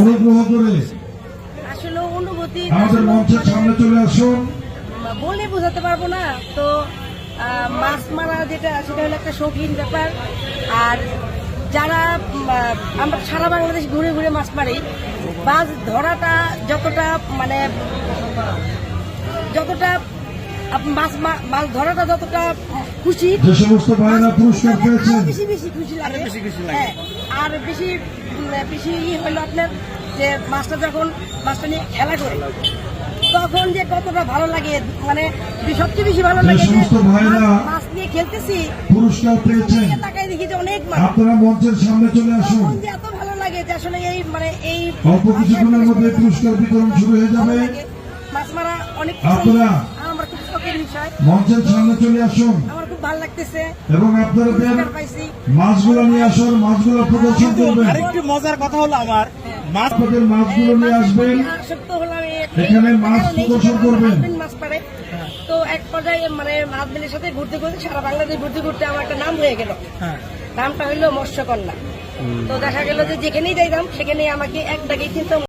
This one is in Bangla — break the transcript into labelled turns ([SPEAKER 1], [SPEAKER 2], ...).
[SPEAKER 1] অনুগ্রহ করে
[SPEAKER 2] আসলে অনুভূতি
[SPEAKER 1] আমাদের মঞ্চের সামনে চলে আসুন।
[SPEAKER 2] বলে বোঝাতে পারব না তো মাছ মারা যেটা সেটা হলো একটা শৌখিন ব্যাপার। আর যারা আমরা সারা বাংলাদেশ ঘুরে ঘুরে মাছ মারি মাছ ধরাটা যতটা মানে মাছ মাছ ধরাটা যতটা খুশি
[SPEAKER 1] যে সমস্ত ভাইরা পুরস্কার পেয়েছেন।
[SPEAKER 2] বেশি বেশি খুশি লাগে। হ্যাঁ, আর বেশি বেশি ই হলো আপনার যে মাছটা যখন মাছটা নিয়ে খেলা করে তখন যে কতটা ভালো লাগে মানে সবচেয়ে বেশি ভালো লাগে
[SPEAKER 1] সমস্ত ভাইরা
[SPEAKER 2] মাছ- মাছ নিয়ে খেলতেছি।
[SPEAKER 1] পুরস্কার পেয়েছেন।
[SPEAKER 2] তাকাই দেখি যে অনেক মাছ।
[SPEAKER 1] আপনারা মঞ্চের সামনে চলে আসুন।
[SPEAKER 2] এত ভালো লাগে যে আসলে এই মানে এই
[SPEAKER 1] অল্প কিছুক্ষণের মধ্যে পুরস্কার বিতরণ শুরু হয়ে যাবে।
[SPEAKER 2] মাছ মারা অনেক
[SPEAKER 1] আপনারা
[SPEAKER 2] আমার খুব শখের বিষয়
[SPEAKER 1] মঞ্চের সামনে চলে আসুন।
[SPEAKER 2] আমার খুব ভালো লাগতেছে।
[SPEAKER 1] এবং
[SPEAKER 2] পাইছি।
[SPEAKER 1] মাছগুলো নিয়ে আসুন মাছগুলো প্রদর্শন করবেন।
[SPEAKER 3] আরেকটি মজার কথা হলো আমার। মাছ
[SPEAKER 1] আপনাদের মাছগুলো নিয়ে আসবেন। এখানে মাছ প্রদর্শন করবেন।
[SPEAKER 2] মাছ পারে তো এক পর্যায়ে মানে হাজবেন্ডের সাথে ঘুরতে ঘুরতে সারা বাংলাদেশ ঘুরতে ঘুরতে আমার একটা নাম হয়ে গেল।
[SPEAKER 3] হ্যাঁ।
[SPEAKER 2] নামটা হইল মৎস্যকন্যা। তো দেখা গেল যে যেখানেই যাইতাম সেখানেই আমাকে এক ডাকেই চিন্তা